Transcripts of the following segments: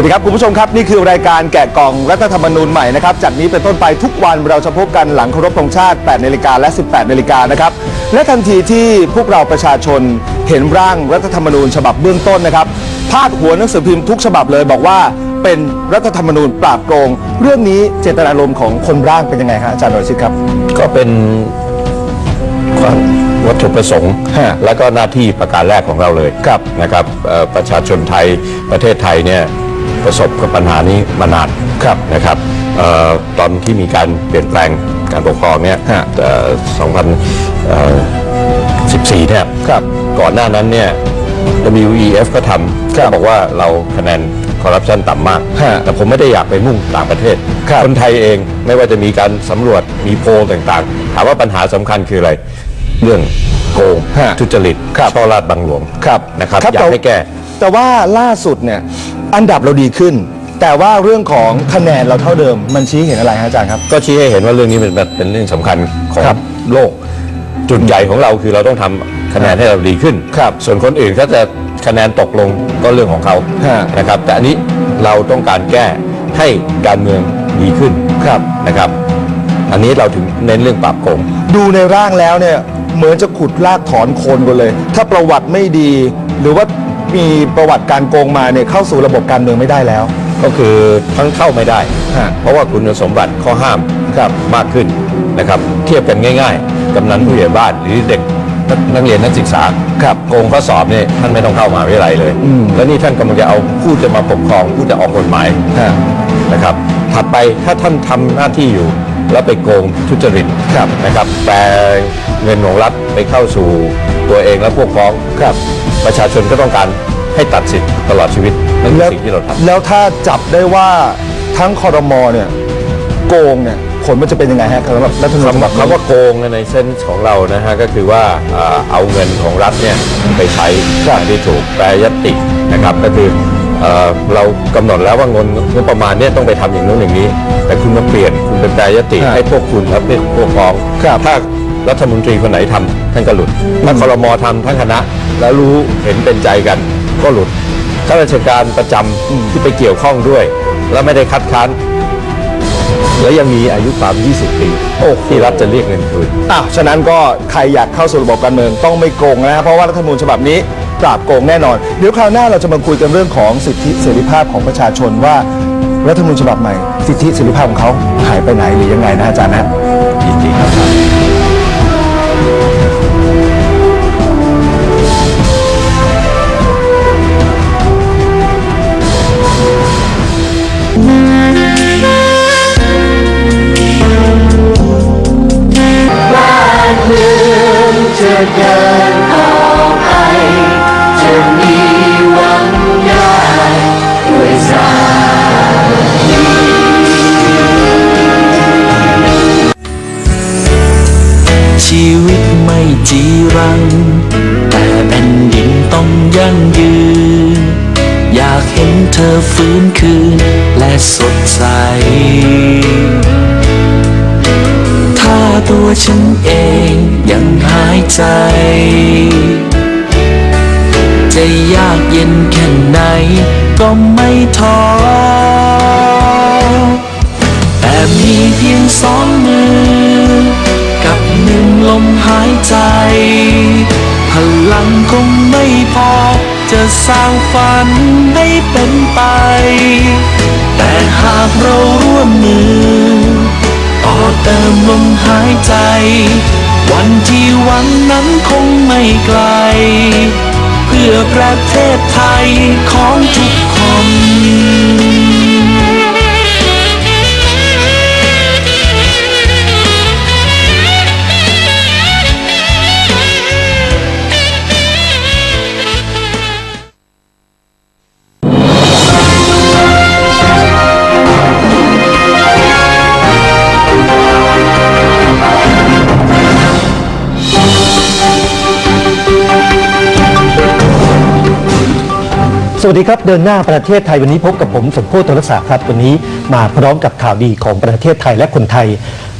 วัสดีครับคุณผู้ชมครับนี่คือรายการแกะกล่องรัฐธรรมนูญใหม่นะครับจากนี้เป็นต้นไปทุกวันเราจะพบกันหลังเคารพธงชาติ 8นาฬิกาและ 18นาฬิกานะครับและทันทีที่พวกเราประชาชนเห็นร่างรัฐธรรมนูญฉบับเบื้องต้นนะครับพาดหัวหนังสือพิมพ์ทุกฉบับเลยบอกว่าเป็นรัฐธรรมนูญปราบโกง เรื่องนี้เจตนารมณ์ของคนร่างเป็นยังไงฮะอาจารย์วรชิตครับ ก็เป็นความวัตถุประสงค์ ฮะและก็หน้าที่ประการแรกของเราเลยครับนะครับเอ่อประชาชนไทยประเทศไทยเนี่ย ประสบกับปัญหานี้มานานครับนะครับเอ่อตอนที่มีการเปลี่ยนแปลงการปกครองเนี่ยฮะเอ่อ2014เนี่ยครับก่อนหน้านั้นเนี่ย WEF ก็ทำครับก็บอกว่าเราคะแนนคอร์รัปชันต่ำมากฮะแต่ผมไม่ได้อยากไปมุ่งต่างประเทศครับคนไทยเองไม่ว่าจะมีการสำรวจมีโพลต่างๆ ถามว่าปัญหาสำคัญคืออะไร เรื่องโกงฮะทุจริตครับช่อราดบังหลวงครับนะครับ อยากให้แก้แต่ว่าล่าสุดเนี่ย อันดับเราดีขึ้น แต่ว่าเรื่องของคะแนนเราเท่าเดิม มันชี้เห็นอะไรฮะอาจารย์ครับ ก็ชี้ให้เห็นว่าเรื่องนี้เป็นเป็นเรื่องสำคัญของครับโลก จุดใหญ่ของเราคือเราต้องทำคะแนนให้เราดีขึ้น ครับส่วนคนอื่นถ้าจะคะแนนตกลงก็เรื่องของเขาฮะ นะครับ แต่อันนี้เราต้องการแก้ให้การเมืองดีขึ้นครับ นะครับ อันนี้เราถึงเน้นเรื่องปราบโกง ดูในร่างแล้วเนี่ยเหมือนจะขุดลากถอนโคนกันเลย ถ้าประวัติไม่ดี หรือว่า มีประวัติการโกงมาเนี่ยเข้าสู่ระบบการเมืองไม่ได้แล้ว ก็คือทั้งเข้าไม่ได้ ฮะ เพราะว่าคุณสมบัติข้อห้ามครับมากขึ้นนะครับ เทียบกันง่ายๆกำนันผู้ใหญ่บ้านหรือเด็กนักนักเรียนนักศึกษาครับโกงข้อสอบเนี่ยท่านไม่ต้องเข้ามหาวิทยาลัยเลย อืม แล้วนี่ท่านกำลังจะเอาผู้จะมาปกครองผู้จะออกกฎหมาย ฮะ นะครับถัดไปถ้าท่านทำหน้าที่อยู่ แล้วไปโกงทุจริตครับนะครับแปลเงินของรัฐไปเข้าสู่ตัวเองและพวกพ้องครับ ประชาชนก็ต้องการให้ตัดสิทธิ์ตลอดชีวิตนั่นคือสิ่งที่เราทำแล้วถ้าจับได้ว่าทั้งคอรมอเนี่ยโกงเนี่ยผลมันจะเป็นยังไงฮะสำหรับรัฐธรรมนูญฉบับคำนี้คำว่าโกงในเส้นส์ของเรานะฮะก็คือว่าเอ่อเอาเงินของรัฐเนี่ยไปใช้อย่างที่ถูกแปรยตตินะครับก็คือเอ่อเรากำหนดแล้วว่าเงินงบประมาณเนี่ยต้องไปทำอย่างนู้นอย่างนี้ แต่คุณมาเปลี่ยนคุณเป็นแปรยตติครับให้พวกคุณและพวกพ้อง ครับ ถ้า รัฐมนตรีคนไหนทำท่านก็หลุด ถ้าคอรมอทำทั้งคณะ แล้วรู้เห็นเป็นใจกันก็หลุด ข้าราชการประจำที่ไปเกี่ยวข้องด้วย แล้วไม่ได้คัดค้านและยังมีอายุความ 20 ปี โอ้โหที่รัฐจะเรียกเงินคืนอะฉะนั้นก็ใครอยากเข้าสู่ระบบการเมืองต้องไม่โกงนะฮะเพราะว่ารัฐธรรมนูญฉบับนี้ปราบโกงแน่นอน เดี๋ยวคราวหน้าเราจะมาคุยกันเรื่องของสิทธิเสรีภาพของประชาชนว่ารัฐธรรมนูญฉบับใหม่ สิทธิเสรีภาพของเขาหายไปไหนหรือยังไงนะอาจารย์นะจริงๆครับ อฟื้นคืนและสดใส ถ้าตัวฉันเองยังหายใจ จะยากเย็นแค่ไหนก็ไม่ท้อ แต่มีเพียงสองมือ กับหนึ่งลมหายใจ พลังคงไม่พอ จะสร้างฝันให้เป็นไป แต่หากเราร่วมมือ ต่อเติมลมหายใจ วันที่วันนั้นคงไม่ไกล เพื่อประเทศไทยของทุกคน สวัสดีครับ เดินหน้าประเทศไทยวันนี้พบกับผมสมโพธิรักษาครับวันนี้มาพร้อมกับข่าวดีของประเทศไทยและคนไทย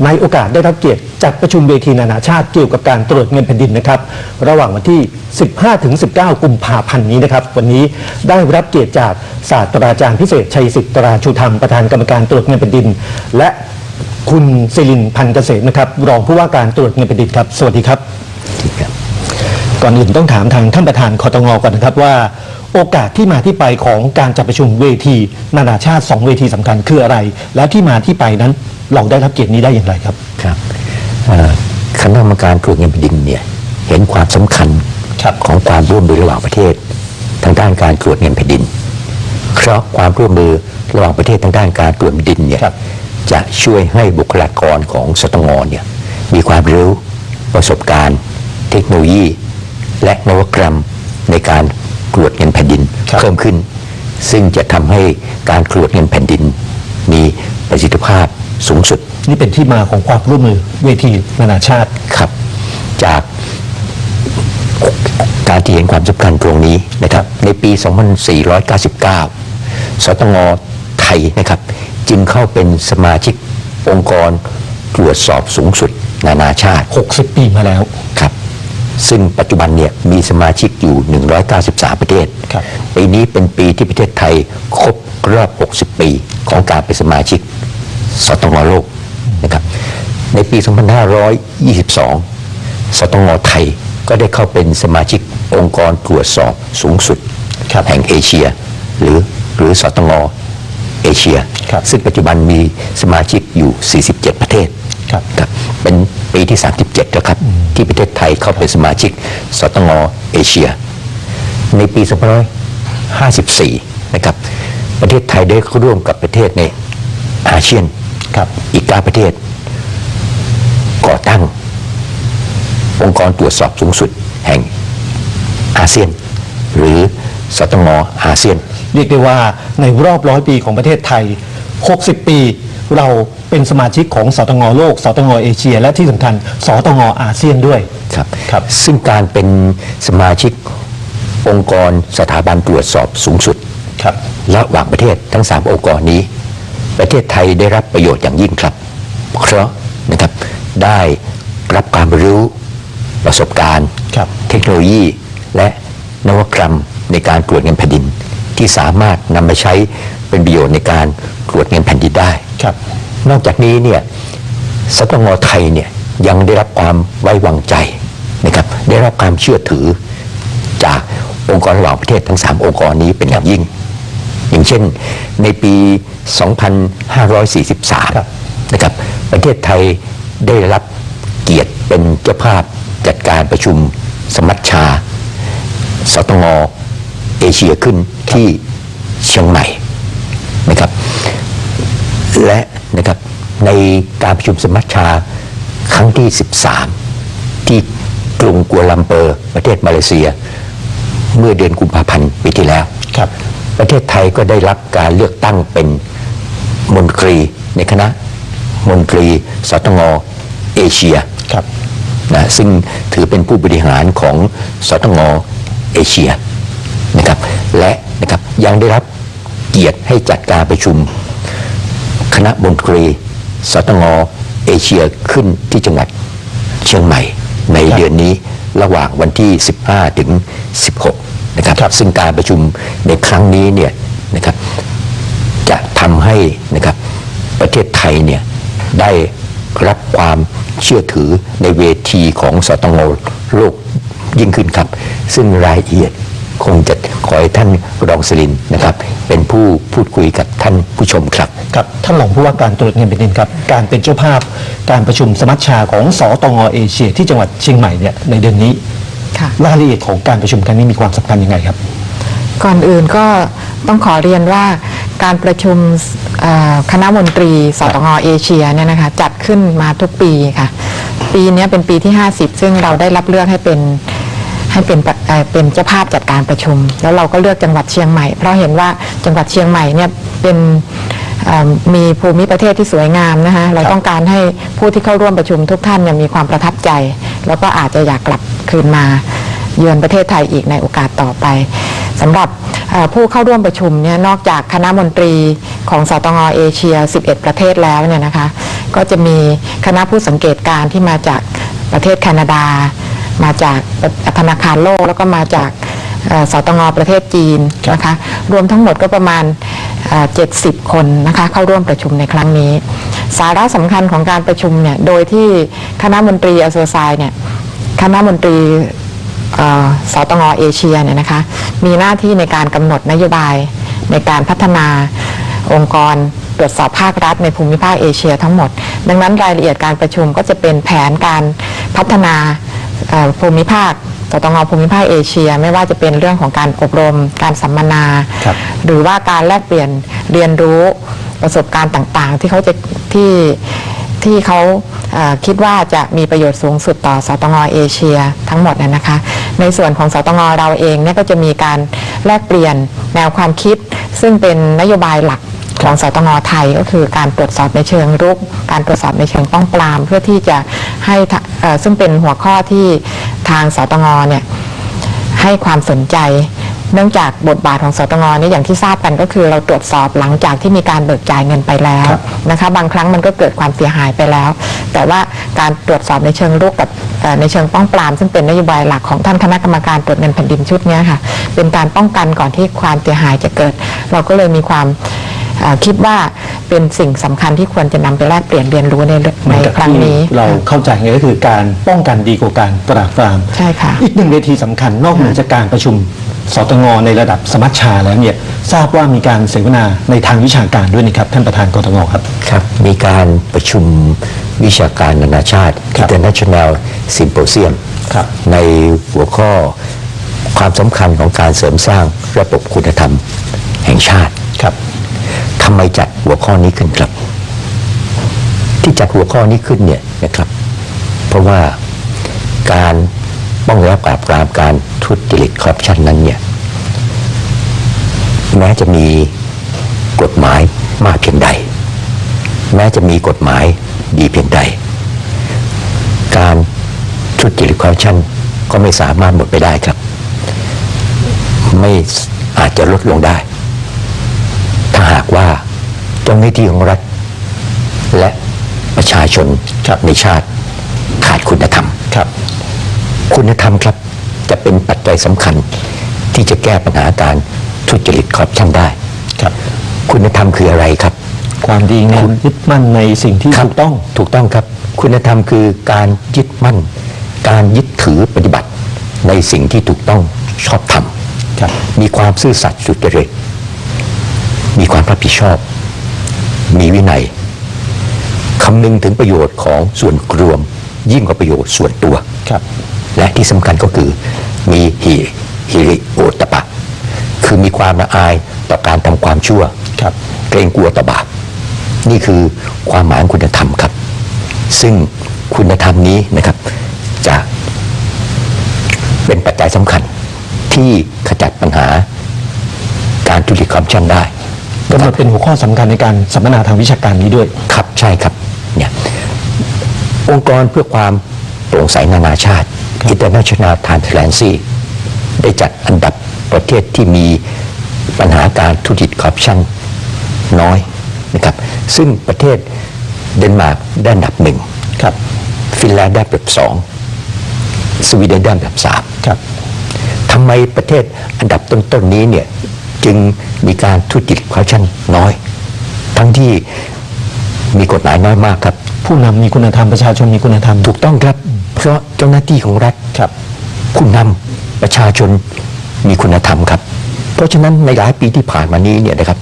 ในโอกาสได้รับเกียรติจัดประชุมเวทีนานาชาติเกี่ยวกับการตรวจเงินแผ่นดินนะครับ ระหว่างวันที่ 15 ถึง 19 กุมภาพันธ์นี้นะครับ วันนี้ได้รับเกียรติจากศาสตราจารย์พิเศษชัยสิทธิ์ตราชูธรรมประธานกรรมการตรวจเงินแผ่นดิน และคุณศิรินพันเกษมนะครับรองผู้ว่าการตรวจเงินแผ่นดินครับ สวัสดีครับ ก่อนอื่นต้องถามทางท่านประธานคอตงก่อนนะครับว่า โอกาสที่มาที่ไปของการจัดประชุมเวที นานาชาติ 2 เวทีสำคัญคืออะไร และที่มาที่ไปนั้นเราได้รับเกียรตินี้ได้อย่างไรครับครับเอ่อคณะกรรมการตรวจเงินแผ่นดินเนี่ยเห็นความสำคัญครับของความร่วมมือระหว่างประเทศ ทางด้านการตรวจเงินแผ่นดิน เพราะความร่วมมือระหว่างประเทศทางด้านการตรวจแผ่นดินเนี่ยครับจะช่วยให้บุคลากรของสตงเนี่ยมีความรู้ประสบการณ์ เทคโนโลยี และนวัตกรรมในการตรวจเงินแผ่นดินครับเพิ่มขึ้น ซึ่งจะทำให้การตรวจเงินแผ่นดิน มีประสิทธิภาพสูงสุด นี่เป็นที่มาของความร่วมมือเวทีนานาชาติครับ จากการที่เห็นความสำคัญตรงนี้นะครับ ในปี 2499 สตงไทยนะครับ จึงเข้าเป็นสมาชิกองค์กรตรวจสอบสูงสุด นานาชาติ 60 ปีมาแล้วครับ ซึ่งปัจจุบันเนี่ยมีสมาชิกอยู่ 193 ประเทศครับปีนี้เป็นปีที่ประเทศไทยครบรอบ 60 ปีของการเป็นสมาชิกสตงโลกนะครับ ในปี 2522 สตงไทยก็ได้เข้าเป็นสมาชิกองค์กรตรวจสอบสูงสุดครับแห่งเอเชีย หรือหรือสตงเอเชียครับซึ่งปัจจุบันมีสมาชิกอยู่ 47 ประเทศครับครับเป็น ปีที่ 37 แล้วครับ ที่ประเทศไทยเข้าเป็นสมาชิก สตงเอเชีย ในปี 2554 นะครับ ประเทศไทยได้เข้าร่วมกับประเทศในอาเซียนครับอีกเก้าประเทศ ก่อตั้ง องค์กรตรวจสอบสูงสุดแห่งอาเซียน หรือสตงอาเซียน เรียกได้ว่าในรอบร้อยปีของประเทศไทย 60 ปี เราเป็นสมาชิกของสตงโลก สตงเอเชีย และที่สำคัญ สตงอาเซียนด้วย ครับครับ ซึ่งการเป็นสมาชิกองค์กรสถาบันตรวจสอบสูงสุด ครับ ระหว่างประเทศทั้ง 3 องค์กรนี้ ประเทศไทยได้รับประโยชน์อย่างยิ่งครับ เพราะนะครับได้รับความรู้ประสบการณ์ ครับ เทคโนโลยี และนวัตกรรมในการตรวจเงินแผ่นดิน ที่สามารถนำมาใช้ เป็นประโยชน์ในการตรวจเงินแผ่นดินได้ ครับ นอกจากนี้เนี่ยสตงไทยเนี่ยยังได้รับความไว้วางใจนะครับได้รับความเชื่อถือจากองค์กรระหว่างประเทศทั้ง 3 องค์กรนี้เป็นอย่างยิ่ง อย่างเช่นในปี2543ครับนะครับ ประเทศไทยได้รับเกียรติเป็นเจ้าภาพจัดการประชุมสมัชชา สตงเอเชียขึ้นที่เชียงใหม่ นะครับ และนะครับในการประชุมสมัชชาครั้งที่ 13 ที่กรุงกัวลัมเปอร์ประเทศมาเลเซีย เมื่อเดือนกุมภาพันธ์ปีที่แล้วครับ ประเทศไทยก็ได้รับการเลือกตั้งเป็นมนตรีในคณะมนตรีสตงเอเชียครับนะซึ่งถือเป็นผู้บริหารของสตงเอเชียนะครับและนะครับยังได้รับ เกียรติให้จัดการประชุม คณะมนตรีสตงเอเชียขึ้นที่จังหวัดเชียงใหม่ ในครับเดือนนี้ระหว่างวันที่ 15 ถึง 16 นะครับครับซึ่งการประชุมในครั้งนี้เนี่ยนะครับจะทำให้นะครับประเทศไทยเนี่ยได้รับความเชื่อถือในเวทีของสตงโลกยิ่งขึ้นครับ ซึ่งรายละเอียด คงจะขอให้ท่านรองสลินนะครับ เป็นผู้พูดคุยกับท่านผู้ชมครับครับท่านรองผู้ว่าการตรวจเงินแผ่นดินครับ การเป็นเจ้าภาพการประชุมสมัชชาของสตงเอเชีย ที่จังหวัดเชียงใหม่เนี่ยในเดือนนี้ค่ะ รายละเอียดของการประชุมครั้งนี้มีความสำคัญยังไงครับ ก่อนอื่นก็ต้องขอเรียนว่าการประชุมเอ่อคณะมนตรีสตงเอเชียเนี่ยนะคะจัดขึ้นมาทุกปีค่ะ ปีเนี้ยเป็นปีที่ 50 ซึ่งเราได้รับเลือกให้เป็น ให้เป็นเป็นเจ้าภาพจัดการประชุม แล้วเราก็เลือกจังหวัดเชียงใหม่ เพราะเห็นว่าจังหวัดเชียงใหม่เนี่ยเป็นมีภูมิประเทศที่สวยงามนะคะเราต้องการให้ผู้ที่เข้าร่วมประชุมทุกท่านเนี่ยมีความประทับใจ แล้วก็อาจจะอยากกลับคืนมาเยือนประเทศไทยอีกในโอกาสต่อไปสำหรับผู้เข้าร่วมประชุมเนี่ยนอกจากคณะมนตรีของสตงเอเชีย 11 ประเทศแล้วเนี่ยนะคะ ก็จะมีคณะผู้สังเกตการณ์ที่มาจากประเทศแคนาดา มาจากธนาคารโลกแล้วก็มาจากเอ่อสตงประเทศจีนนะคะรวมทั้งหมดก็ประมาณเอ่อ70 คนนะคะเข้าร่วมประชุมในครั้งนี้ สาระสำคัญของการประชุมเนี่ยโดยที่คณะมนตรีอโซไซเนี่ยคณะมนตรีเอ่อสตงเอเชียเนี่ยนะคะมีหน้าที่ในการกำหนดนโยบายในการพัฒนาองค์กรตรวจสอบภาครัฐในภูมิภาคเอเชียทั้งหมด ดังนั้นรายละเอียดการประชุมก็จะเป็นแผนการพัฒนาเอ่อ ภูมิภาคสตงภูมิภาคเอเชีย ไม่ว่าจะเป็นเรื่องของการอบรม การสัมมนาครับหรือว่าการแลกเปลี่ยนเรียนรู้ประสบการณ์ต่างๆ ที่เขาจะที่ที่เขาเอ่อคิดว่าจะมีประโยชน์สูงสุดต่อสตงเอเชียทั้งหมดนะนะคะ ในส่วนของสตงเราเองเนี่ยก็จะมีการแลกเปลี่ยนแนวความคิด ซึ่งเป็นนโยบายหลัก ของสตงไทยก็คือการตรวจสอบในเชิงรุก การตรวจสอบในเชิงป้องปราม เพื่อที่จะให้ทะเอ่อซึ่งเป็นหัวข้อที่ทางสตงเนี่ยให้ความสนใจ เนื่องจากบทบาทของสตงเนี่ยอย่างที่ทราบกันก็คือเราตรวจสอบหลังจากที่มีการเบิกจ่ายเงินไปแล้วนะคะ บางครั้งมันก็เกิดความเสียหายไปแล้ว แต่ว่าการตรวจสอบในเชิงรุกกับเอ่อในเชิงป้องปราม ซึ่งเป็นนโยบายหลักของท่านคณะกรรมการตรวจเงินแผ่นดินชุดเนี้ยค่ะ เป็นการป้องกันก่อนที่ความเสียหายจะเกิด เราก็เลยมีความเอ่อ คิดว่าเป็นสิ่งสำคัญที่ควรจะนำไปแลกเปลี่ยนเรียนรู้ในเหในมือนกับครั้งที่นี้ เราเข้าใจไงก็คือการป้องกันดีกว่าการปราบปรามใช่ค่ะอีกหนึ่งเวทีสำคัญนอกเหนือจากการประชุมสตงในระดับสมัชชาแล้วเนี่ยทราบว่ามีการเสวนาในทางวิชาการด้วยนะครับท่านประธานกตงครับครับ มีการประชุมวิชาการนานาชาติครับ International Symposium ครับในหัวข้อความสำคัญของการเสริมสร้างระบบคุณธรรมแห่งชาติครับทำไมจัดหัวข้อนี้ขึ้นครับ ที่จัดหัวข้อนี้ขึ้นเนี่ยนะครับ เพราะว่าการป้องกันปราบปรามการทุจริตคอร์รัปชันนั้นเนี่ยแม้จะมีกฎหมายมากเพียงใด แม้จะมีกฎหมายดีเพียงใด การทุจริตคอร์รัปชันก็ไม่สามารถหมดไปได้ครับ ไม่อาจจะลดลงได้ เจ้าหน้าที่ของรัฐ และประชาชนในชาติขาดคุณธรรมครับ คุณธรรมครับจะเป็นปัจจัยสำคัญที่จะแก้ปัญหาการทุจริตคอร์รัปชันได้ครับ คุณธรรมคืออะไรครับ ความดีงามยึดมั่นในสิ่งที่ครับถูกต้องถูกต้องครับ คุณธรรมคือการยึดมั่น การยึดถือปฏิบัติในสิ่งที่ถูกต้องชอบธรรมครับมีความซื่อสัตย์สุจริตมีความรับผิดชอบ มีวินัยคำนึงถึงประโยชน์ของส่วนรวม ยิ่งกว่าประโยชน์ส่วนตัว ครับ และที่สำคัญก็คือมีฮิฮิริโอตปะ คือมีความละอายต่อการทำความชั่ว ครับ เกรงกลัวต่อบาปนี่คือความหมายของคุณธรรมครับ ซึ่งคุณธรรมนี้นะครับ จะเป็นปัจจัยสำคัญที่ขจัดปัญหาการทุจริตคอร์รัปชันได้ ก็มาเป็นหัวข้อสำคัญในการสัมมนาทางวิชาการนี้ด้วยครับใช่ครับเนี่ยองค์กรเพื่อความโปร่งใสนานาชาติ International Transparency ได้จัดอันดับประเทศที่มีปัญหาการทุจริตคอร์รัปชันน้อยนะครับซึ่งประเทศเดนมาร์กได้อันดับหนึ่งครับฟินแลนด์ได้อันดับสองสวีเดนได้อันดับสามครับทำไมประเทศอันดับต้นๆนี้เนี่ย จึงมีการทุจริตคอร์รัปชันน้อย ทั้งที่มีกฎหมายน้อยมากครับ ผู้นำมีคุณธรรมประชาชนมีคุณธรรม ถูกต้องครับ เพราะเจ้าหน้าที่ของรัฐครับผู้นำประชาชนมีคุณธรรมครับ เพราะฉะนั้นในหลายปีที่ผ่านมานี้เนี่ยนะครับ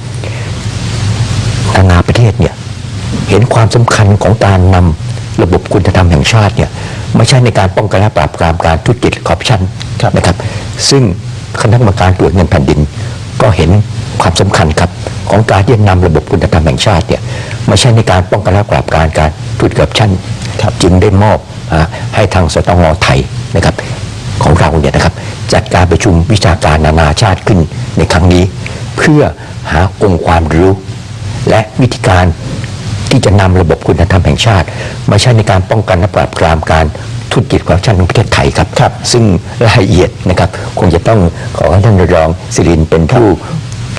นานาประเทศเนี่ยเห็นความสำคัญของการนำระบบคุณธรรมแห่งชาติเนี่ยไม่ใช่ในการป้องกันและปราบปรามการทุจริตคอร์รัปชันครับนะครับ ซึ่งคณะกรรมการตรวจเงินแผ่นดิน ก็เห็นความสำคัญครับของการที่จะนำระบบคุณธรรมแห่งชาติเนี่ยไม่ใช่ในการป้องกันและปราบปรามการทุจริตคอร์รัปชันครับจึงได้มอบอ่าให้ทางสตงไทยนะครับของเราเนี่ยนะครับจัดการประชุมวิชาการนานาชาติขึ้นในครั้งนี้ เพื่อหาองค์ความรู้ และวิธีการที่จะนำระบบคุณธรรมแห่งชาติ มาใช้ในการป้องกันและปราบปรามการทุ ธุรกิจคอร์รัปชันของประเทศไทยครับครับซึ่งรายละเอียดนะครับคงจะต้องขอให้ท่านรองสิรินเป็นผู้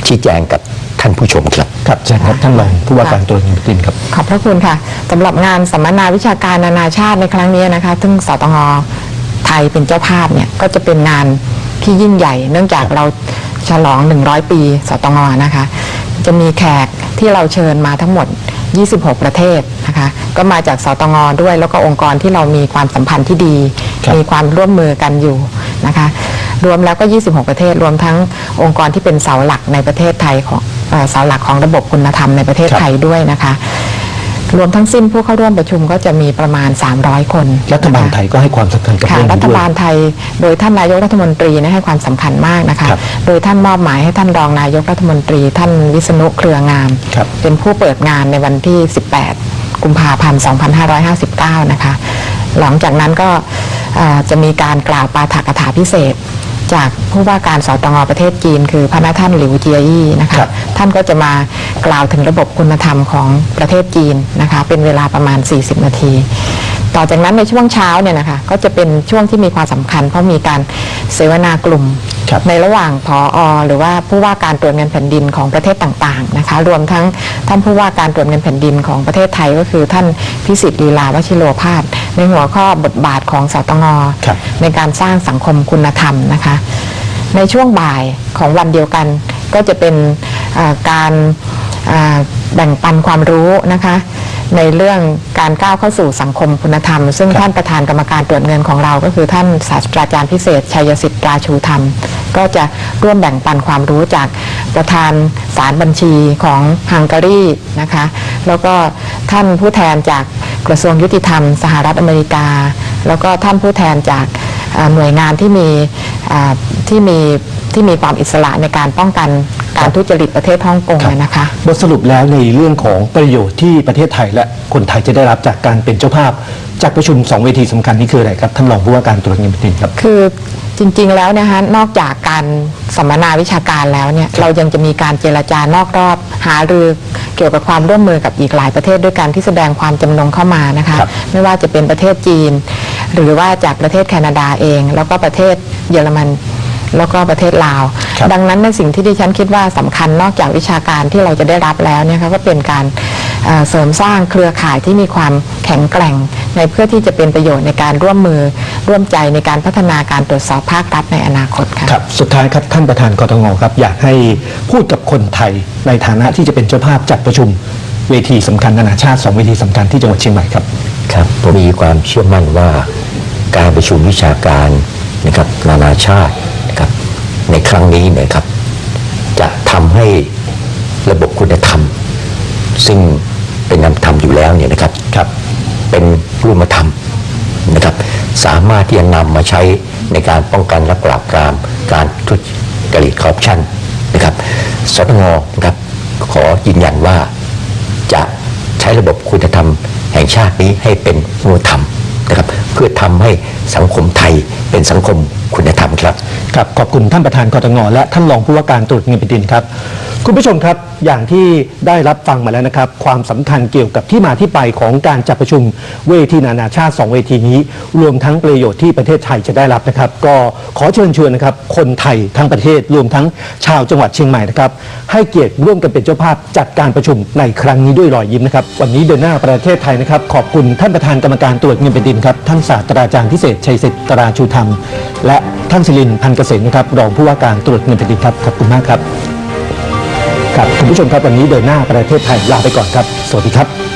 ชี้แจงกับท่านผู้ชมครับครับเชิญครับท่านรองผู้ว่าการตรวจเงินแผ่นดินครับขอบพระคุณค่ะสำหรับงานสัมมนาวิชาการนานาชาติในครั้งนี้นะคะซึ่งสตงไทยเป็นเจ้าภาพเนี่ยก็จะเป็นงานที่ยิ่งใหญ่ เนื่องจากเราฉลอง 100 ปีสตงนะคะ จะมีแขกที่เราเชิญมาทั้งหมด 26 ประเทศนะคะ ก็มาจากสตงด้วย แล้วก็องค์กรที่เรามีความสัมพันธ์ที่ดีครับมีความร่วมมือกันอยู่นะคะ รวมแล้วก็ 26 ประเทศ รวมทั้งองค์กรที่เป็นเสาหลักในประเทศไทยของเอ่อเสาหลักของระบบคุณธรรมในประเทศไทยด้วยนะคะ รวมทั้งสิ้นผู้เข้าร่วมประชุมก็จะมีประมาณ 300 คนรัฐบาลนะคะไทยก็ให้ความสำคัญกับค่ะเรื่องรันี้ฐด้วย บาลไทย โดยท่านนายกรัฐมนตรีเนี่ยให้ความสำคัญมากนะคะ ครับโดยท่านมอบหมายให้ท่านรองนายกรัฐมนตรี ท่านวิษณุเครืองาม ครับ เป็นผู้เปิดงานในวันที่ 18 กุมภาพันธ์ 2559 นะคะ หลังจากนั้นก็เอ่อจะมีการกล่าวปาฐกถาพิเศษ จากผู้ว่าการสตงประเทศจีน คือพระนาท่านหลิวเจียยี่นะคะครับท่านก็จะมากล่าวถึงระบบคุณธรรมของประเทศจีนนะคะ เป็นเวลาประมาณ 40 นาที ต่อจากนั้นในช่วงเช้าเนี่ยนะคะก็จะเป็นช่วงที่มีความสำคัญ เพราะมีการเสวนากลุ่มครับในระหว่างพออหรือว่าผู้ว่าการตรวจเงินแผ่นดินของประเทศต่างๆนะคะรวมทั้งท่านผู้ว่าการตรวจเงินแผ่นดินของประเทศไทยก็คือท่านพิสิทธิ์ลีลาวชิโรภาสในหัวข้อบทบาทของสตงครับในการสร้างสังคมคุณธรรมนะคะในช่วงบ่ายของวันเดียวกันก็จะเป็นเอ่อการเอ่อแบ่งปันความรู้นะคะ ในเรื่องการก้าวเข้าสู่สังคมคุณธรรม ซึ่งท่านประธานกรรมการตรวจเงินของเรา ก็คือท่านศาสตราจารย์พิเศษ ชัยสิทธิ์ราชูธรรม ก็จะร่วมแบ่งปันความรู้จากประธานสารบัญชีของฮังการีนะคะแล้วก็ท่านผู้แทนจากกระทรวงยุติธรรม สหรัฐอเมริกา แล้วก็ท่านผู้แทนจากอ่าหน่วยงานที่มีอ่าที่มี ที่มีความอิสระในการป้องกันการทุจริตประเทศฮ่องกงครับนะคะ บทสรุปแล้วในเรื่องของประโยชน์ที่ประเทศไทยและคนไทยจะได้รับจากการเป็นเจ้าภาพ จากประชุมสองเวทีสำคัญนี้คืออะไรครับท่านรองผู้ว่าการตรวจเงินแผ่นดินครับคือจริง ๆ แล้วเนะคะนอกจากการสัมมนาวิชาการแล้วเนี่ยเรายังจะมีการเจรจานอกรอบ หารือเกี่ยวกับความร่วมมือกับอีกหลายประเทศด้วยกันที่แสดงความจำนงเข้ามานะคะครับไม่ว่าจะเป็นประเทศจีน หรือว่าจากประเทศแคนาดาเอง แล้วก็ประเทศเยอรมัน แล้วก็ประเทศลาว ครับดังนั้นในสิ่งที่ดิฉันคิดว่าสำคัญนอกจากวิชาการที่เราจะได้รับแล้วเนี่ยค่ะก็เป็นการเอ่อเสริมสร้างเครือข่ายที่มีความแข็งแกร่ง ในเพื่อที่จะเป็นประโยชน์ในการร่วมมือร่วมใจในการพัฒนาการตรวจสอบภาครัฐในอนาคตค่ะ ครับสุดท้ายครับท่านประธานกทงครับ อยากให้พูดกับคนไทยในฐานะที่จะเป็นเจ้าภาพจัดประชุมเวทีสำคัญนานาชาติสองเวทีสำคัญที่จังหวัดเชียงใหม่ครับ ครับผมมีความเชื่อมั่นว่าการประชุมวิชาการนะครับนานาชาตินะครับ ในครั้งนี้เนยครับ จะทำให้ระบบคุณธรรม ซึ่งเป็นนำธรรมอยู่แล้วเนี่ยนะครับครับ เป็นรูปธรรมนะครับ สามารถที่จะนำมาใช้ในการป้องกันและปราบปรามการทุจริตคอร์รัปชันนะครับสตงนะครับขอยืนยันว่าจะใช้ระบบคุณธรรมแห่งชาตินี้ให้เป็นรูปธรรมนะครับ เพื่อทำให้สังคมไทยเป็นสังคม คุณธรรมครับครับขอบคุณท่านประธานกทงและท่านรองผู้ว่าการตรวจเงินแผ่นดินครับ คุณผู้ชมครับอย่างที่ได้รับฟังมาแล้วนะครับ ความสำคัญเกี่ยวกับที่มาที่ไปของการจัดประชุมเวทีนานาชาติ 2 เวทีนี้ รวมทั้งประโยชน์ที่ประเทศไทยจะได้รับนะครับ ก็ขอเชิญชวนนะครับ คนไทยทั้งประเทศรวมทั้งชาวจังหวัดเชียงใหม่นะครับให้เกียรติร่วมกันเป็นเจ้าภาพจัดการประชุมในครั้งนี้ด้วยรอยยิ้มนะครับวันนี้เดินหน้าประเทศไทยนะครับ ขอบคุณท่านประธานกรรมการตรวจเงินแผ่นดินครับท่านศาสตราจารย์พิเศษชัยสิทธิ์ตราชูธรรมและท่านศิรินทร์พันเกษมนะครับรองผู้ว่าการตรวจเงินแผ่นดินครับขอบคุณมากครับครับคุณผู้ชมครับวันนี้เดินหน้าประเทศไทยลาไปก่อนครับ สวัสดีครับ